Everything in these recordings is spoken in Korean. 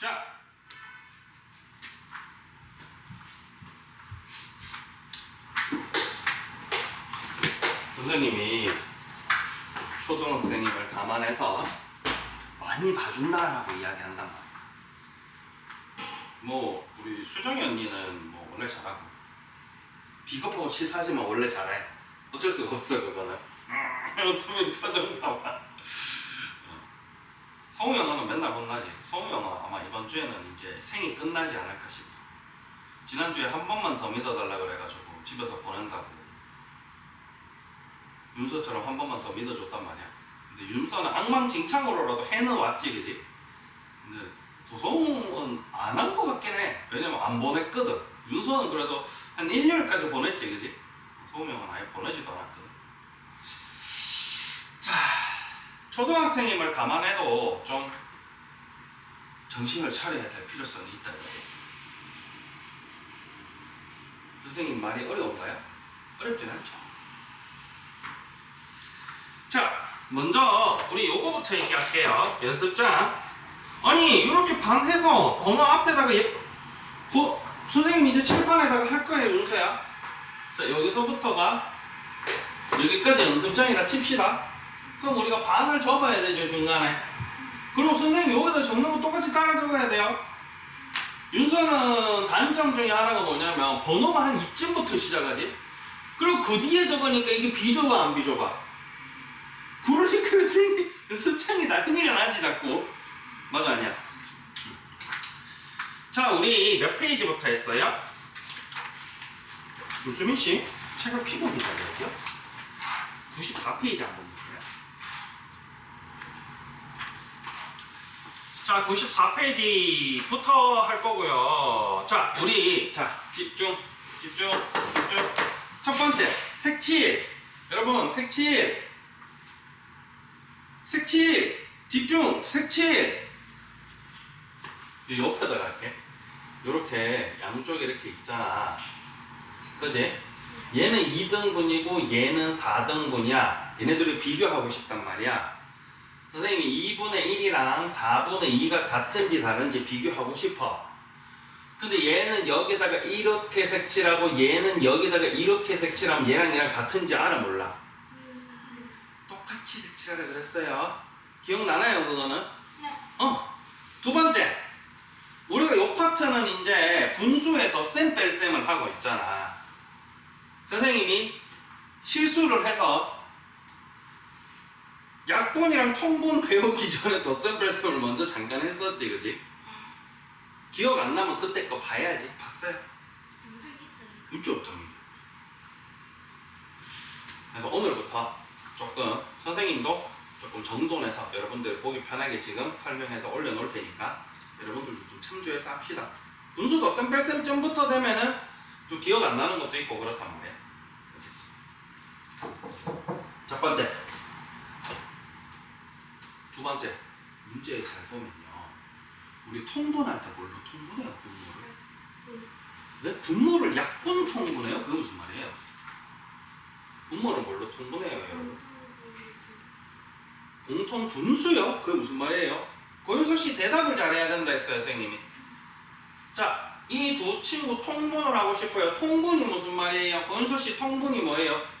자. 선생님이 초등학생임을 감안해서 많이 봐준다라고 이야기한단 말이야. 뭐 우리 수정이 언니는 뭐 원래 잘하고 비겁하고 치사하지만 원래 잘해. 어쩔 수가 없어 그거는. 음, 수민 표정 봐봐. 어. 성우 영화는 맨날 혼나지. 성우 영화 아마 이번 주에는 이제 생이 끝나지 않을까 싶어. 지난주에 한 번만 더 믿어달라 그래가지고 집에서 보낸다고. 윤서처럼 한 번만 더 믿어줬단 말이야. 근데 윤서는 엉망진창으로라도 해는 왔지, 그지? 근데 고성은 안 한 것 같긴 해. 왜냐면 안 보냈거든. 윤서는 그래도 한 1년까지 보냈지, 그지? 형은 아예 보내지도 않았거든. 자, 초등학생임을 감안해도 좀 정신을 차려야 될 필요성이 있다. 선생님 말이 어려운가요? 어렵진 않죠. 자, 먼저 우리 요거부터 얘기할게요. 연습장. 아니 이렇게 반해서 번호 앞에다가 예, 부, 선생님 이제 칠판에다가 할 거예요, 윤서야. 자, 여기서부터가 여기까지 연습장이라 칩시다. 그럼 우리가 반을 접어야 되죠, 중간에. 그리고 선생님 여기다 적는 거 똑같이 따라 적어야 돼요. 윤서는 단점 중에 하나가 뭐냐면 번호가 한 이쯤부터 시작하지. 그리고 그 뒤에 적으니까 이게 비좁아 안 비좁아. 그러니까 선생님 연습장이 난리가 나지 자꾸. 맞아 아니야? 자 우리 몇 페이지부터 했어요? 유수민 씨 책을 피고 기다려요. 94페이지 한번 볼게요. 자 94페이지부터 할 거고요. 자 우리 자 집중 집중 집중. 첫 번째 색칠. 여러분 색칠. 색칠. 집중 색칠. 이 옆에다 갈게 요렇게 양쪽에 이렇게 있잖아. 그지? 얘는 2등분이고 얘는 4등분이야. 얘네들을 비교하고 싶단 말이야 선생님이 2분의 1이랑 4분의 2가 같은지 다른지 비교하고 싶어 근데 얘는 여기다가 이렇게 색칠하고 얘는 여기다가 이렇게 색칠하면 얘랑 얘랑 같은지 알아 몰라 똑같이 색칠하라 그랬어요. 기억나나요, 그거는? 네. 어. 두 번째. 우리가 요 파트는 이제 분수에 덧셈 뺄셈을 하고 있잖아. 선생님이 실수를 해서 약분이랑 통분 배우기 전에 덧셈 뺄셈을 먼저 잠깐 했었지, 그지? 기억 안 나면 그때 거 봐야지. 봤어요? 염색 있어요. 있죠, 당연히. 그래서 오늘부터 조금 선생님도 조금 정돈해서 여러분들 보기 편하게 지금 설명해서 올려놓을 테니까 여러분들도 좀 참조해서 합시다. 분수도 샘플샘점부터 되면은 좀 기억 안 나는 것도 있고 그렇단 말이야. 첫 번째. 두 번째. 문제 잘 보면요. 우리 통분할 때 뭘로 통분해요, 분모를? 네? 분모를 약분 통분해요? 그게 무슨 말이에요? 분모를 뭘로 통분해요, 여러분? 공통 분수요? 그게 무슨 말이에요? 고윤서 씨 대답을 잘해야 된다 했어요, 선생님이. 자, 이 두 친구 통분을 하고 싶어요. 통분이 무슨 말이에요? 고윤서 씨 통분이 뭐예요?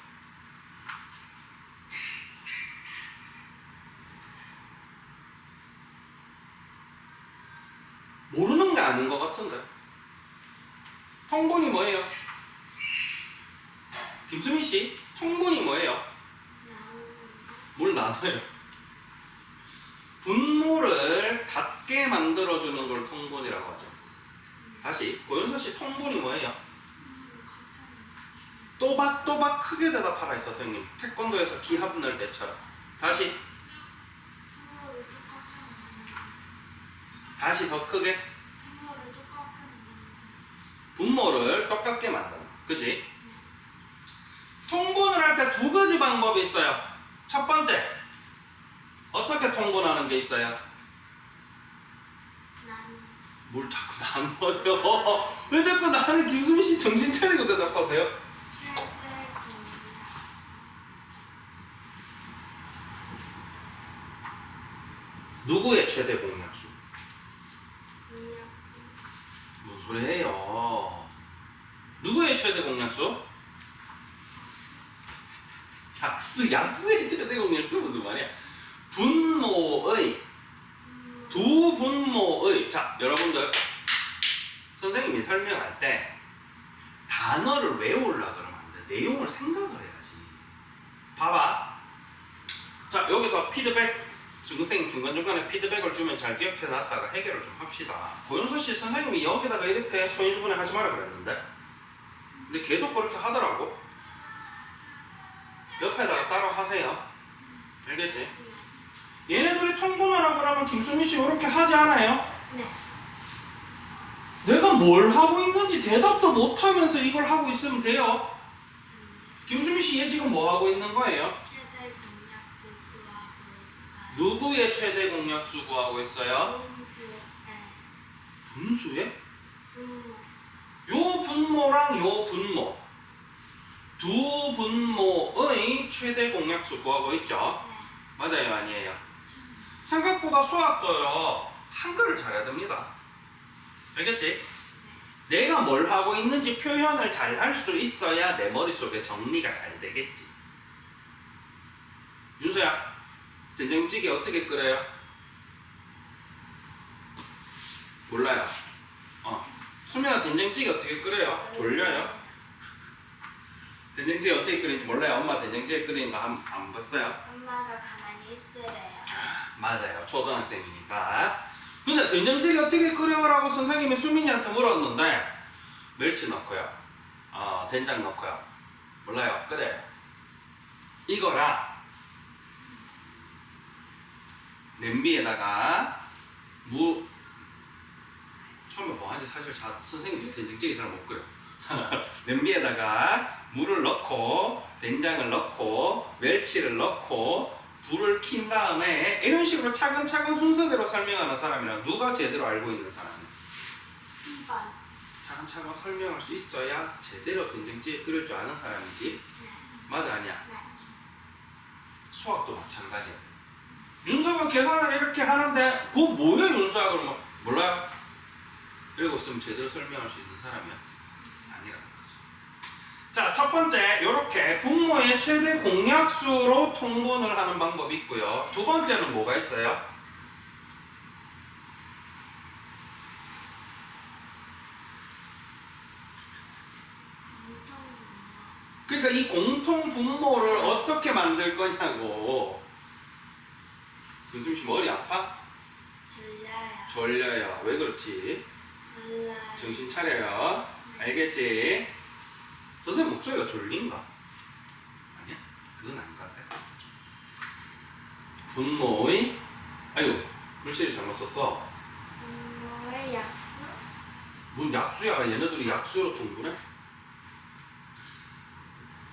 모르는 게 아닌 것 같은데. 통분이 뭐예요? 김수민 씨, 통분이 뭐예요? 뭘 나눠요? 분모를 같게 만들어주는 걸 통분이라고 하죠. 다시 고윤서 씨 통분이 뭐예요? 또박또박 크게 대답하라 했어 선생님. 태권도에서 기합 넣을 때처럼. 다시 다시 더 크게 분모를 똑같게 만드는. 그지? 통분을 할 때 두 가지 방법이 있어요. 첫 번째, 어떻게 통분하는 게 있어요? 뭘 자꾸 나눠요? 왜 자꾸 나는 김수미 씨 정신 차리고 대답하세요? 누구의 최대 공약수? 그래요. 누구의 최대 공약수? 약수, 약수의 최대 공약수 무슨 말이야? 분모의 두 분모의 자 여러분들 선생님이 설명할 때 단어를 외우려 그러면 안 돼. 내용을 생각을 해야지. 봐봐. 자 여기서 피드백 중생 중간중간에 피드백을 주면 잘 기억해 놨다가 해결을 좀 합시다. 고윤서 씨 선생님이 여기다가 이렇게 소인수분해 하지 마라 그랬는데 근데 계속 그렇게 하더라고. 옆에다가 따로 하세요. 알겠지? 얘네들이 통분하라 그러면 김수미 씨 이렇게 하지 않아요? 네. 내가 뭘 하고 있는지 대답도 못 하면서 이걸 하고 있으면 돼요. 김수미 씨얘 지금 뭐 하고 있는 거예요? 최대 공약수 구하고 있어요. 누구의 최대 공약수 구하고 있어요? 분수의 분수의? 분모. 요 분모랑 요 분모 두 분모의 최대 공약수 구하고 있죠. 네. 맞아요, 아니에요? 생각보다 수학도요 한글을 잘해야 됩니다. 알겠지? 내가 뭘 하고 있는지 표현을 잘 할 수 있어야 내 머릿속에 정리가 잘 되겠지. 윤서야, 된장찌개 어떻게 끓여요? 몰라요. 어. 수민아 된장찌개 어떻게 끓여요? 졸려요? 된장찌개 어떻게 끓이는지 몰라요. 엄마 된장찌개 끓이는 거안 안 봤어요? 엄마가 가만히 있으래요. 맞아요. 초등학생이니까. 근데 된장찌개 어떻게 끓여라고 선생님이 수민이한테 물었는데 멸치 넣고요. 어, 된장 넣고요. 몰라요. 그래. 이거랑 냄비에다가 무 처음에 뭐 하는지 사실 자, 선생님도 된장찌개 잘 못 끓여. 냄비에다가 물을 넣고 된장을 넣고 멸치를 넣고 불을 킨 다음에 이런 식으로 차근차근 순서대로 설명하는 사람이랑 누가 제대로 알고 있는 사람이야? 한번. 차근차근 설명할 수 있어야 제대로 된장찌개 끓일 줄 아는 사람이지 네. 맞아 아니야? 네. 수학도 마찬가지야 윤서가 계산을 이렇게 하는데 그거 뭐예요 윤서야 그러면 몰라요 이러고 있으면 제대로 설명할 수 있는 사람이야? 아니라는 거죠 자 첫 번째 이렇게 분모의 최대 공약수로 통분을 하는 방법이 있고요 두 번째는 뭐가 있어요? 그러니까 이 공통 분모를 어떻게 만들 거냐고. 윤승 씨 머리 아파? 졸려요. 졸려요. 왜 그렇지? 몰라요. 정신 차려요. 알겠지? 선생님 목소리가 졸린가? 아니야? 그건 아닌 것 같아. 분모의 아이고 글씨를 잘못 썼어. 분모의 약수. 뭔 약수야? 얘네들이 약수로 통분해?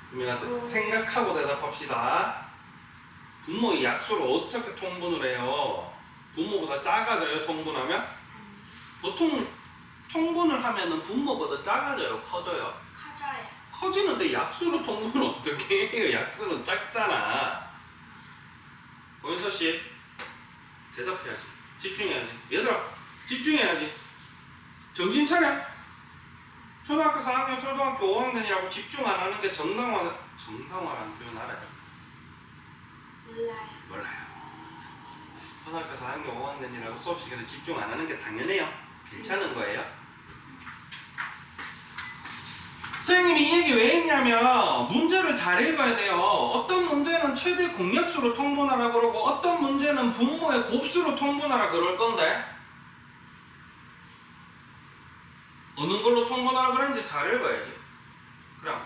수민아 음. 생각하고 대답합시다. 분모의 약수로 어떻게 통분을 해요? 분모보다 작아져요 통분하면? 보통 통분을 하면은 분모보다 작아져요 커져요? 커지는데 약수로 통분을 어떻게 해요? 약수는 작잖아. 고윤서 씨 대답해야지. 집중해야지. 얘들아 집중해야지. 정신 차려. 초등학교 4학년, 초등학교 5학년이라고 집중 안 하는 게 정당화 정당화라는 표현 알아요? 몰라요. 몰라요. 초등학교 4학년 5학년이라고 수업 시간에 집중 안 하는 게 당연해요. 괜찮은 거예요. 선생님이 이 얘기 왜 했냐면 문제를 잘 읽어야 돼요. 어떤 문제는 최대 공약수로 통분하라 그러고 어떤 문제는 분모의 곱수로 통분하라 그럴 건데 어느 걸로 통분하라 그런지 잘 읽어야지. 그럼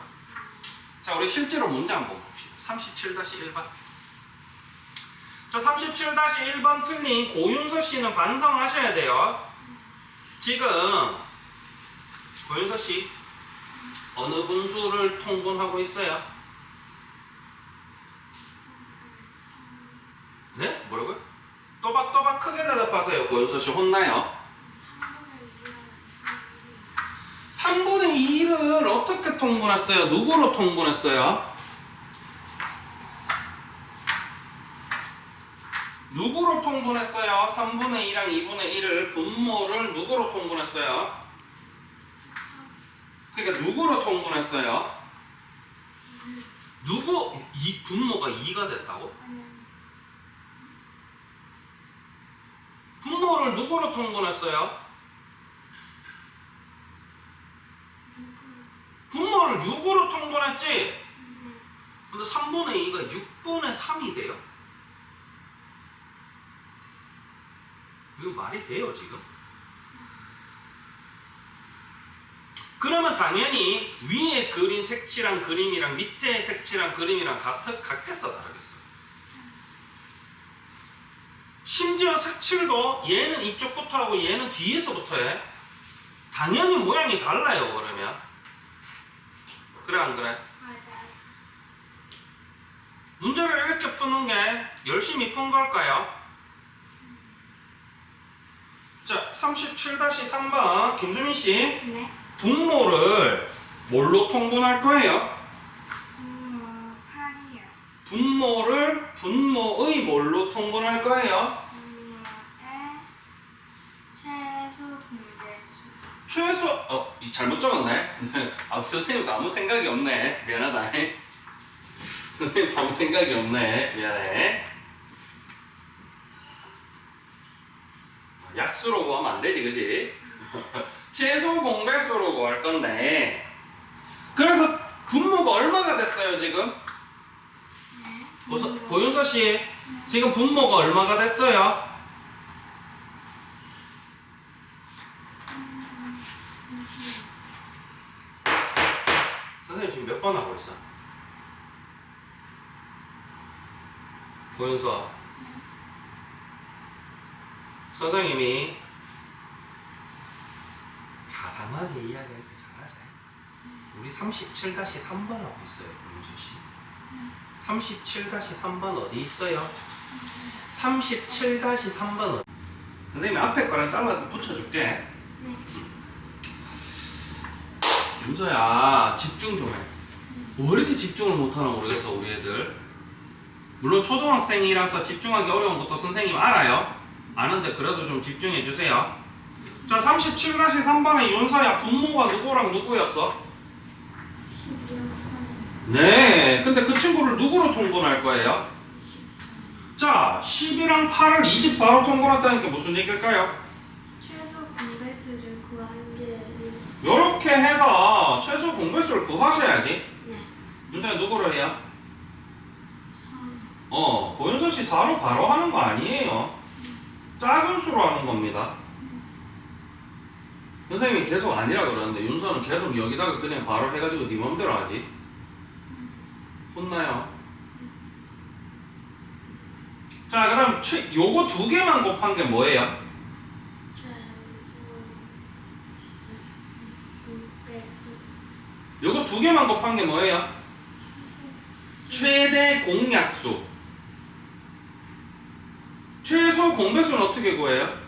자 우리 실제로 문제 한번 봅시다. 37-1번. 자, 37-1번 틀린 고윤서 씨는 반성하셔야 돼요. 지금 고윤서 씨 어느 분수를 통분하고 있어요? 네? 뭐라고요? 또박또박 크게 대답하세요. 고윤서 씨 혼나요. 3분의 2를 어떻게 통분했어요? 누구로 통분했어요? 누구로 통분했어요? 3분의 2랑 2분의 1을 분모를 누구로 통분했어요? 그러니까 누구로 통분했어요? 누구 이 분모가 2가 됐다고? 분모를 누구로 통분했어요? 분모를 6으로 통분했지? 근데 3분의 2가 6분의 3이 돼요? 이거 말이 돼요 지금? 그러면 당연히 위에 그린 색칠한 그림이랑 밑에 색칠한 그림이랑 같, 같겠어 다르겠어? 심지어 색칠도 얘는 이쪽부터 하고 얘는 뒤에서부터 해 당연히 모양이 달라요 그러면 그래 안 그래? 맞아요. 문제를 이렇게 푸는 게 열심히 푼 걸까요? 자, 37-3번 김수민 씨 네. 분모를 뭘로 통분할 거예요? 분모 8이요. 분모를 분모의 뭘로 통분할 거예요? 분모의 최소 분배수. 최소 어, 이 잘못 적었네. 아, 선생님도 아무 생각이 없네. 미안하다. 선생님도 아무 생각이 없네. 미안해. 약수로 구하면 안 되지, 그지? 최소 공배수로 구할 건데. 그래서 분모가 얼마가 됐어요, 지금? 네. 고서, 고윤서 씨, 지금 분모가 얼마가 됐어요? 선생님 지금 몇 번 하고 있어? 고윤서 선생님이 자상하게 이야기할 때 잘하자 우리 37-3번 하고 있어요 씨 37-3번 어디 있어요? 37-3번 어디? 선생님 앞에 거랑 잘라서 붙여줄게 네. 윤서야 집중 좀 해. 왜 이렇게 집중을 못하나 모르겠어 우리 애들. 물론 초등학생이라서 집중하기 어려운 것도 선생님 알아요. 아는데 그래도 좀 집중해 주세요. 자 37-3번의 윤서야 분모가 누구랑 누구였어? 11번. 네. 근데 그 친구를 누구로 통분할 거예요? 자 10이랑 8을 24로 통분했다는 게 무슨 얘기일까요? 최소 분배수 중 구하는 게 이렇게 해서 최소 공배수를 구하셔야지. 네. 윤서야 누구로 해요? 3. 어, 고윤서 씨 4로 바로 하는 거 아니에요. 작은 수로 하는 겁니다. 선생님이 계속 아니라 그러는데 윤서는 계속 여기다가 그냥 바로 해가지고 네 맘대로 하지. 혼나요. 자, 그럼 최, 요거 두 개만 곱한 게 뭐예요? 요거 두 개만 곱한 게 뭐예요? 최대 공약수. 최소 공배수는 어떻게 구해요?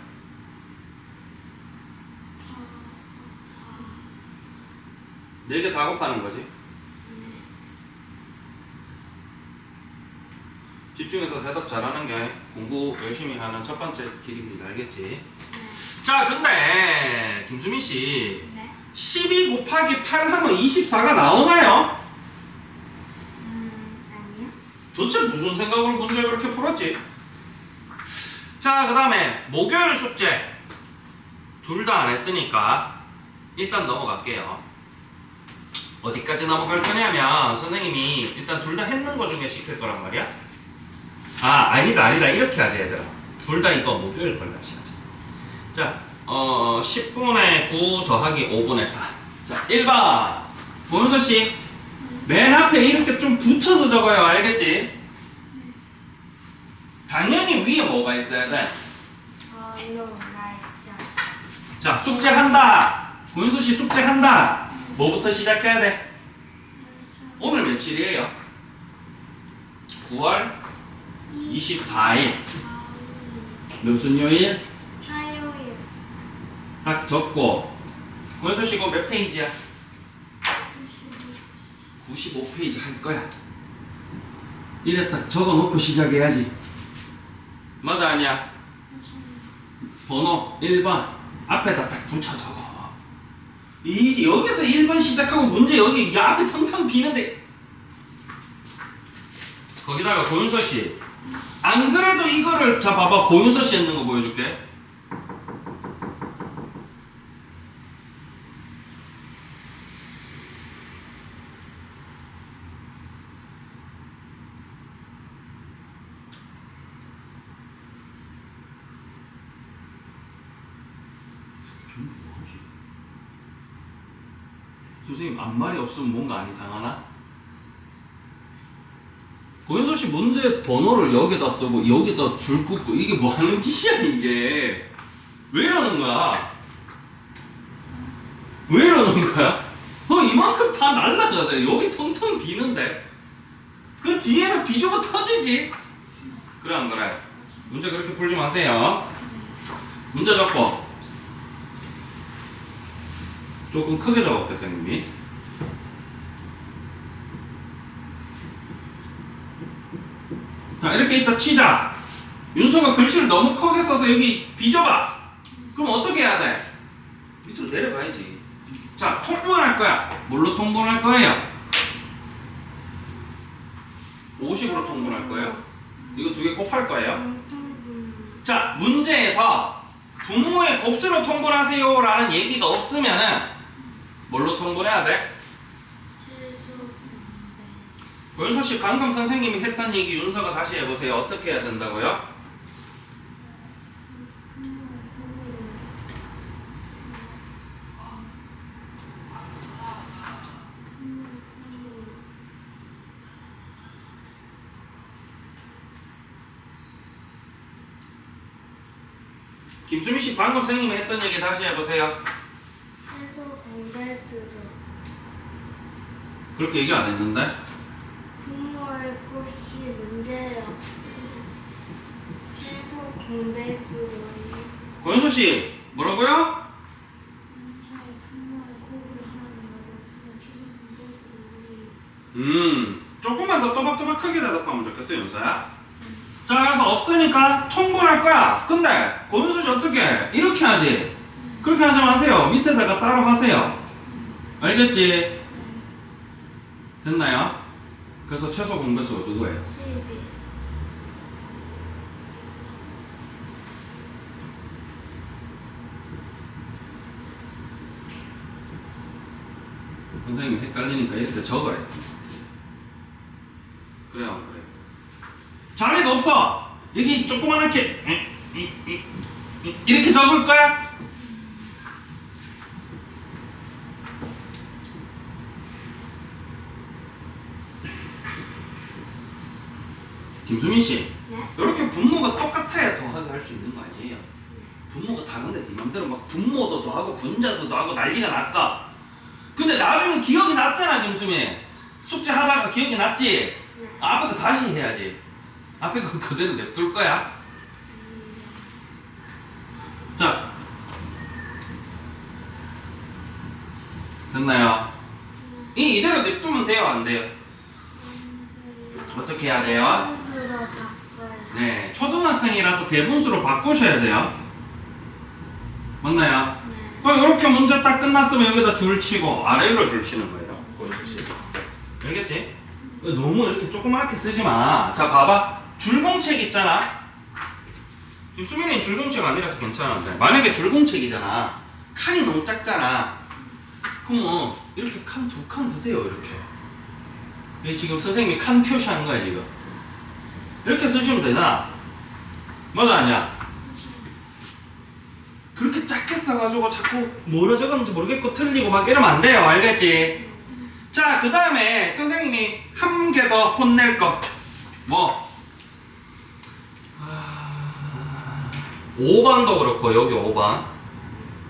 네개다 곱하는 거지. 집중해서 대답 잘하는 게 공부 열심히 하는 첫 번째 길입니다. 알겠지? 자, 근데 김수민 씨 네. 12 곱하기 8 하면 24가 나오나요? 음, 아니요. 도대체 무슨 생각으로 문제를 그렇게 풀었지? 자, 그 다음에 목요일 숙제 둘 다 안 했으니까 일단 넘어갈게요. 어디까지 넘어갈 거냐면 선생님이 일단 둘 다 했는 거 중에 시킬 거란 말이야. 아, 아니다, 아니다. 이렇게 하자, 얘들아. 둘 다 이거 목요일 걸 다시 하자. 자, 어, 10분의 9 더하기 5분의 4. 자, 1번. 본서 씨. 맨 앞에 이렇게 좀 붙여서 적어요. 알겠지? 당연히 위에 뭐가 있어야 돼? 날짜. 자, 숙제한다. 문수 씨 숙제한다. 뭐부터 시작해야 돼? 오늘 며칠이에요? 9월 24일. 무슨 요일? 화요일. 딱 적고. 씨 이거 몇 페이지야? 22. 95페이지 할 거야. 이래 딱 적어 놓고 시작해야지. 맞아 아니야? 번호 1번 앞에다 딱 붙여 적어. 이 여기서 1번 시작하고 문제 여기 이 앞에 텅텅 비는데 거기다가 고윤서 씨. 안 그래도 이거를 자 봐봐 고윤서 씨 했는 거 보여줄게. 좀 뭐지? 선생님 앞말이 없으면 뭔가 안 이상하나? 고현서 씨 문제 번호를 여기다 쓰고 여기다 줄 긋고 이게 뭐 하는 짓이야 이게 왜 이러는 거야? 왜 이러는 거야? 어 이만큼 다 날라가잖아 여기 텅텅 비는데 그 뒤에는 비주가 터지지 그래 안 그래? 문제 그렇게 풀지 마세요 문제 적고 조금 크게 적었게 선생님이 자 이렇게 있다 치자 윤서가 글씨를 너무 크게 써서 여기 비져봐 그럼 어떻게 해야 돼? 밑으로 내려가야지 자 통분할 거야 뭘로 통분할 거예요? 50으로 통분할 거예요 이거 두 개 곱할 거예요 음, 자 문제에서 부모의 곱수로 통분하세요 라는 얘기가 없으면은 뭘로 통분해야 돼? 최소 공배 고 윤서 씨 방금 선생님이 했던 얘기 윤서가 다시 해보세요. 어떻게 해야 된다고요? 김수미 씨 방금 선생님이 했던 얘기 다시 해보세요. 최소 공배수로. 그렇게 얘기 안 했는데 꽃이 문제 없으면 최소 공배수로의 고윤서 씨 뭐라고요? 최소 공배수로의 음, 조금만 더 또박또박 크게 대답하면 좋겠어요, 윤서야. 자, 그래서 없으니까 통분할 거야. 근데 고윤서 씨 어떻게 해? 이렇게 하지. 그렇게 하지 마세요. 밑에다가 따로 하세요. 알겠지? 됐나요? 그래서 최소 공배수가 누구예요? 12 선생님이 헷갈리니까 이렇게 적어야 돼. 그래요, 안 그래요? 자리가 없어. 여기 조그만하게 이렇게 적을 거야. 김수민 씨, 네? 이렇게 분모가 똑같아야 더하게 할수 있는 거 아니에요? 분모가 다른데 네 맘대로 막 분모도 더하고 분자도 더하고 난리가 났어. 근데 나중에 기억이 났잖아, 김수민. 숙제 하다가 기억이 났지? 네. 앞에 거 다시 해야지. 앞에 거 그대로 냅둘 거야. 자. 됐나요? 이 이대로 냅두면 돼요, 안 돼요? 어떻게 해야 돼요? 분수로 바꿔요 네, 초등학생이라서 대분수로 바꾸셔야 돼요. 맞나요? 네 그럼 이렇게 문제 딱 끝났으면 여기다 줄 치고 아래로 줄 치는 거예요. 고윤수 씨. 알겠지? 너무 이렇게 조그맣게 쓰지 마. 자, 봐봐. 줄공책 있잖아. 지금 수민이 줄공책 아니라서 괜찮은데 만약에 줄공책이잖아. 칸이 너무 작잖아. 그러면 이렇게 칸 두 칸 드세요. 이렇게. 지금 선생님이 칸 표시하는 거야 지금. 이렇게 쓰시면 되잖아. 맞아 아니야? 그렇게 작게 써가지고 자꾸 뭐라 적었는지 모르겠고 틀리고 막 이러면 안 돼요. 알겠지? 자, 그 다음에 선생님이 한 개 더 혼낼 거. 뭐? 아, 5번도 그렇고, 여기 5번.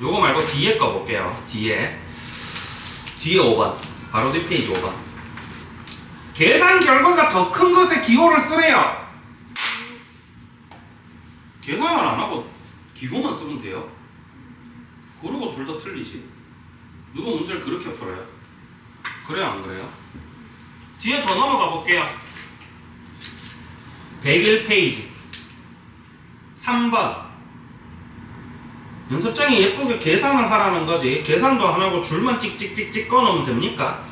요거 말고 뒤에 거 볼게요. 뒤에. 뒤에 5번. 바로 뒤 페이지 5번. 계산 결과가 더 큰 것에 기호를 쓰래요. 계산을 안 하고 기호만 쓰면 돼요. 그러고 둘 다 틀리지. 누가 문제를 그렇게 풀어요? 그래요, 안 그래요? 뒤에 더 넘어가 볼게요. 101페이지. 3번. 연습장에 예쁘게 계산을 하라는 거지. 계산도 안 하고 줄만 찍찍찍찍 꺼놓으면 됩니까?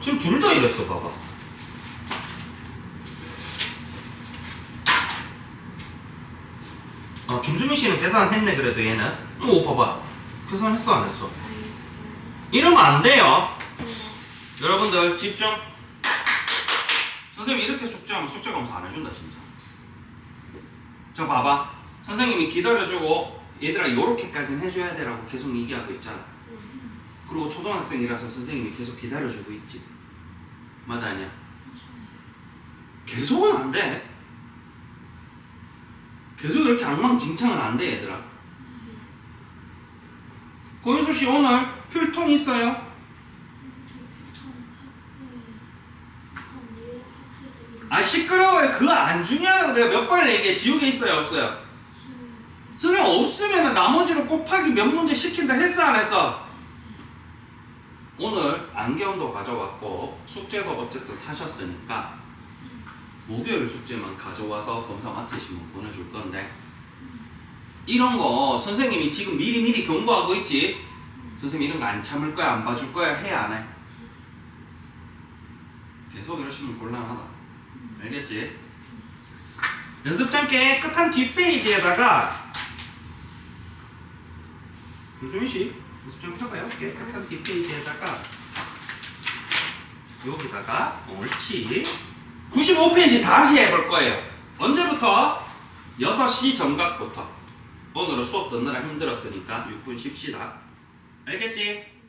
지금 둘 다 이랬어, 봐봐. 어, 김수민 씨는 계산했네, 그래도 얘는. 어, 오, 봐봐. 계산했어, 안 했어? 이러면 안 돼요. 네. 여러분들 집중. 선생님 이렇게 숙제하면 숙제 검사 안 해준다 진짜. 저 봐봐. 선생님이 기다려주고 얘들아 요렇게까지는 해줘야 되라고 계속 얘기하고 있잖아. 그리고 초등학생이라서 선생님이 계속 기다려주고 있지. 맞아 아니야? 계속은 안 돼. 계속 이렇게 엉망진창은 안 돼 얘들아. 고인수 씨 오늘 필통 있어요? 아 시끄러워요 그거 안 중요하다고 내가 몇 번 얘기해 지우개 있어요 없어요 선생님 없으면 나머지로 곱하기 몇 문제 시킨다 했어 안 했어 오늘 안경도 가져왔고 숙제도 어쨌든 하셨으니까 목요일 숙제만 가져와서 검사 맡으시면 보내줄 건데 이런 거 선생님이 지금 미리미리 경고하고 있지 선생님 이런 거 안 참을 거야 안 봐줄 거야 해 안 해? 계속 이러시면 곤란하다 알겠지? 연습장 깨끗한 뒷페이지에다가 유수민 씨 연습장 펴봐요. 깨끗한 뒷페이지에다가 여기다가 옳지. 95페이지 다시 해볼 거예요. 언제부터? 6시 정각부터. 오늘은 수업 듣느라 힘들었으니까 6분 쉽시다. 알겠지?